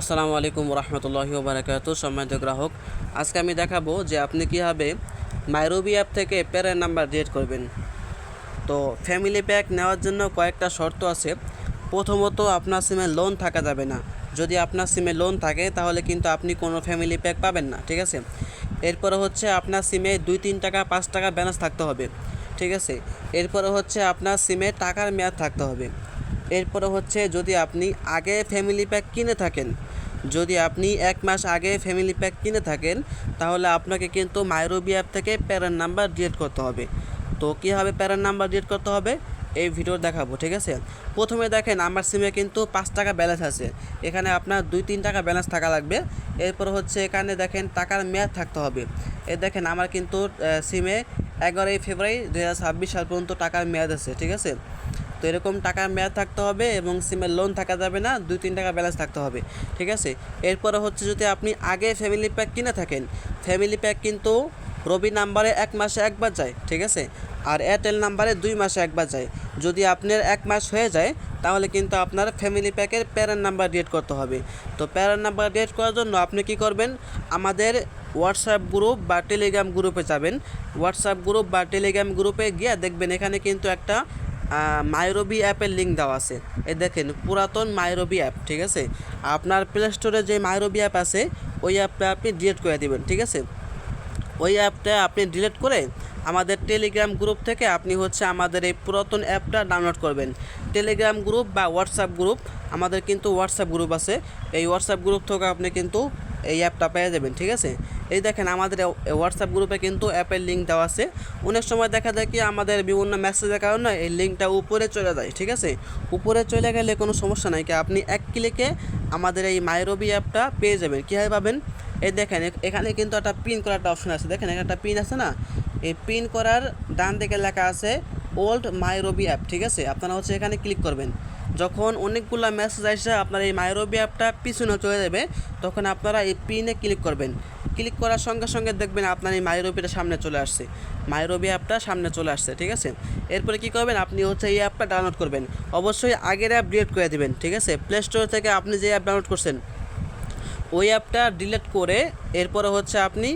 আসসালামু আলাইকুম রহমতুল্লাহি বারাকাতু সম্মানিত গ্রাহক। আজকে আমি দেখাবো যে আপনি কীভাবে মাইরুবি অ্যাপ থেকে প্যারের নাম্বার ডিলিট করবেন। তো ফ্যামিলি প্যাক নেওয়ার জন্য কয়েকটা শর্ত আছে। প্রথমত, আপনার সিমে লোন থাকা যাবে না। যদি আপনার সিমে লোন থাকে, তাহলে কিন্তু আপনি কোনো ফ্যামিলি প্যাক পাবেন না, ঠিক আছে? এরপরে হচ্ছে, আপনার সিমে দুই, তিন টাকা, পাঁচ টাকা ব্যালেন্স থাকতে হবে, ঠিক আছে? এরপরে হচ্ছে, আপনার সিমে টাকার মেয়াদ থাকতে হবে। এরপরে হচ্ছে যদি আপনি আগে ফ্যামিলি প্যাক কিনে থাকেন, যদি আপনি এক মাস আগে ফ্যামিলি প্যাক কিনে থাকেন, তাহলে আপনাকে কিন্তু মাইরোবি অ্যাপ থেকে প্যারেন্ট নাম্বার ডিলিট করতে হবে। তো কীভাবে প্যারেন্ট নাম্বার ডিলিট করতে হবে? এই ভিডিও দেখাবো, ঠিক আছে? প্রথমে দেখেন, আমার সিমে কিন্তু পাঁচ টাকা ব্যালেন্স আছে। এখানে আপনার দুই, তিন টাকা ব্যালেন্স থাকা লাগবে। এরপর হচ্ছে এখানে দেখেন, টাকার মেয়াদ থাকতে হবে। এ দেখেন, আমার কিন্তু সিমে এগারোই ফেব্রুয়ারি দু হাজার ছাব্বিশ সাল পর্যন্ত টাকার মেয়াদ আছে, ঠিক আছে? তো এরকম টাকার মেয়াদ থাকতে হবে এবং সিমের লোন থাকা যাবে না, দুই, তিন টাকা ব্যালেন্স থাকতে হবে, ঠিক আছে? এরপরে হচ্ছে যদি আপনি আগে ফ্যামিলি প্যাক কিনে থাকেন ফ্যামিলি প্যাক কিন্তু রবি নাম্বারে এক মাসে একবার যায়, ঠিক আছে? আর এয়ারটেল নাম্বারে দুই মাসে একবার যায়। যদি আপনার এক মাস হয়ে যায়, তাহলে কিন্তু আপনার ফ্যামিলি প্যাকের প্যারেন্ট নাম্বার ডিলিট করতে হবে। তো প্যারেন্ট নাম্বার ডিলিট করার জন্য আপনি কি করবেন? আমাদের হোয়াটসঅ্যাপ গ্রুপ বা টেলিগ্রাম গ্রুপে যাবেন। হোয়াটসঅ্যাপ গ্রুপ বা টেলিগ্রাম গ্রুপে গিয়ে দেখবেন এখানে কিন্তু একটা মাইরবি অ্যাপের লিঙ্ক দেওয়া আছে। এই দেখেন, পুরাতন মাইরবি অ্যাপ, ঠিক আছে? আপনার প্লে স্টোরে যে মাইরবি অ্যাপ আছে, ওই অ্যাপটা আপনি ডিলিট করে দেবেন, ঠিক আছে? ওই অ্যাপটা আপনি ডিলিট করে আমাদের টেলিগ্রাম গ্রুপ থেকে আপনি হচ্ছে আমাদের এই পুরাতন অ্যাপটা ডাউনলোড করবেন। টেলিগ্রাম গ্রুপ বা হোয়াটসঅ্যাপ গ্রুপ আমাদের কিন্তু হোয়াটসঅ্যাপ গ্রুপ আছে। এই হোয়াটসঅ্যাপ গ্রুপ থেকে আপনি কিন্তু এই অ্যাপটা পেয়ে যাবেন, ঠিক আছে? এই দেখেন আমাদের হোয়াটসঅ্যাপ গ্রুপে কিন্তু অ্যাপের লিঙ্ক দেওয়া আছে। অনেক সময় দেখা যায় কি, আমাদের বিভিন্ন মেসেজের কারণে এই লিঙ্কটা উপরে চলে যায়, ঠিক আছে? উপরে চলে গেলে কোনো সমস্যা নাই কি, আপনি এক ক্লিকে আমাদের এই মাইরবি অ্যাপটা পেয়ে যাবেন। কীভাবে পাবেন? এই দেখেন এখানে কিন্তু একটা পিন করার একটা অপশন আছে। দেখেন, এখানে একটা পিন আছে না? এই পিন করার ডান দিকে লেখা আছে ওল্ড মাইরবি অ্যাপ ঠিক আছে? আপনারা হচ্ছে এখানে ক্লিক করবেন। যখন অনেকগুলো মেসেজ আসে, আপনার এই মাইরবি অ্যাপটা পিছনে চলে যাবে, তখন আপনারা এই পিনে ক্লিক করবেন। ক্লিক করার সঙ্গে সঙ্গে দেখবেন আপনার এই মাইরোবিটা সামনে চলে আসছে। মাইরোবি অ্যাপটা সামনে চলে আসছে, ঠিক আছে? এরপরে কী করবেন? আপনি হচ্ছে এই অ্যাপটা ডাউনলোড করবেন। অবশ্যই আগের অ্যাপ ডিলিট করে দেবেন, ঠিক আছে? প্লে স্টোর থেকে আপনি যে অ্যাপ ডাউনলোড করছেন, ওই অ্যাপটা ডিলিট করে এরপরে হচ্ছে আপনি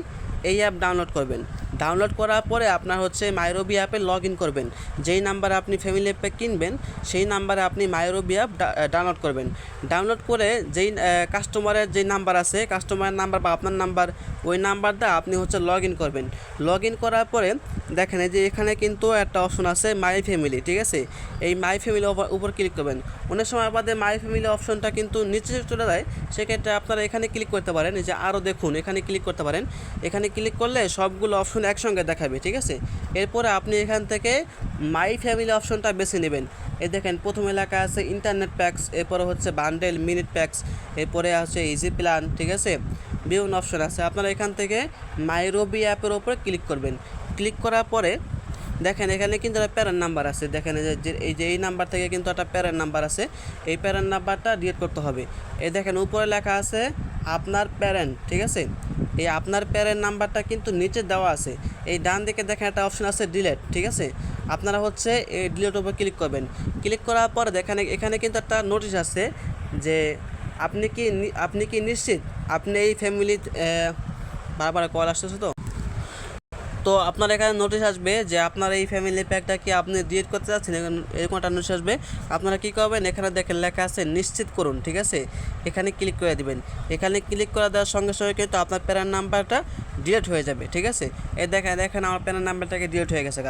এই অ্যাপ ডাউনলোড করবেন। ডাউনলোড করার পরে আপনার হচ্ছে মাইরোবি অ্যাপে লগ ইন করবেন। যেই নাম্বারে আপনি ফ্যামিলি অ্যাপে কিনবেন, সেই নাম্বারে আপনি মাইরবি অ্যাপ ডাউনলোড করবেন। ডাউনলোড করে যেই কাস্টমারের যেই নাম্বার আছে, কাস্টমারের নাম্বার বা আপনার নাম্বার, ওই নাম্বারটা আপনি হচ্ছে লগ ইন করবেন। লগ ইন করার পরে দেখেন এই যে এখানে কিন্তু একটা অপশন আছে মাই ফ্যামিলি ঠিক আছে? এই মাই ফ্যামিলি উপর ক্লিক করবেন। অনেক সময় আমাদের মাই ফ্যামিলি অপশনটা কিন্তু নিচে চলে যায়, সেক্ষেত্রে আপনারা এখানে ক্লিক করতে পারেন। যে আরও দেখুন, এখানে ক্লিক করতে পারেন। এখানে ক্লিক করলে সবগুলো অপশন একসঙ্গে দেখাবে, ঠিক আছে? এরপরে আপনি এখান থেকে মাই ফ্যামিলি অপশনটা বেছে নেবেন। এই দেখেন, প্রথম এলাকা আছে ইন্টারনেট প্যাক্স এরপরে হচ্ছে বান্ডেল মিনিট প্যাক্স এরপরে আছে ইজি প্ল্যান ঠিক আছে? বিভিন্ন অপশন আছে। আপনারা এখান থেকে মাইরোবি অ্যাপের ওপরে ক্লিক করবেন। ক্লিক করার পরে দেখেন, এখানে কিন্তু একটা প্যারেন্ট নাম্বার আছে। দেখেন, এই যে এই নাম্বার থেকে কিন্তু একটা প্যারেন্ট নাম্বার আছে। এই প্যারেন্ট নাম্বারটা ডিলিট করতে হবে। এই দেখেন, উপরে লেখা আছে, আপনার প্যারেন্ট ঠিক আছে? এই আপনার প্যারেন্ট নাম্বারটা কিন্তু নিচে দেওয়া আছে। এই ডান দিকে দেখেন একটা অপশন আছে, ডিলেট ঠিক আছে? আপনারা হচ্ছে এই ডিলেটের উপর ক্লিক করবেন। ক্লিক করার পর দেখেন, এখানে কিন্তু একটা নোটিশ আছে যে আপনি কি আপনি কি নিশ্চিত? আপনি এই ফ্যামিলি বারবার কল আসতেছে তো? তো আপনার এখানে নোটিশ আসবে যে আপনার এই ফ্যামিলি প্যাকটা কি আপনি ডিলিট করতে চাচ্ছেন? এরকম একটা নোটিশ আসবে। আপনারা কী করবেন? এখানে দেখেন লেখা আছে নিশ্চিত করুন, ঠিক আছে? এখানে ক্লিক করে দিবেন। এখানে ক্লিক করে দেওয়ার সঙ্গে সঙ্গে কিন্তু আপনার প্যারার নাম্বারটা ডিলিট হয়ে যাবে, ঠিক আছে? এই দেখেন দেখেন আমার প্যারার নাম্বারটাকে ডিলিট হয়ে গেছে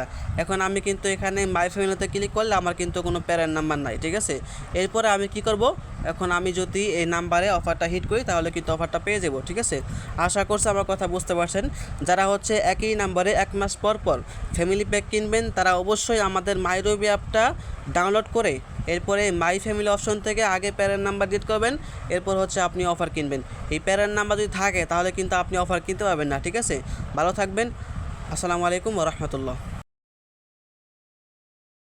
এখন আমি কিন্তু এখানে মাই ফ্যামিলিতে ক্লিক করলে আমার কিন্তু কোনো প্যারার নাম্বার নাই, ঠিক আছে? এরপরে আমি কি করব? এখন আমি যদি এই নাম্বারে অফারটা হিট করি, তাহলে কিন্তু অফারটা পেয়ে যাব, ঠিক আছে? আশা করছি আমার কথা বুঝতে পারছেন। যারা হচ্ছে একই নাম্বারে এক মাস পর পর ফ্যামিলি প্যাক কিনবেন, তারা অবশ্যই আমাদের মাইরবি অ্যাপটা ডাউনলোড করে, এরপরে মাই ফ্যামিলি অপশন থেকে আগে প্যারেন্ট নাম্বার ডিট করবেন, এরপর হচ্ছে আপনি অফার কিনবেন। এই প্যারেন্ট নাম্বার যদি থাকে, তাহলে কিন্তু আপনি অফার কিনতে পারবেন না, ঠিক আছে? ভালো থাকবেন। আসসালামু আলাইকুম রহমতুল্লাহ।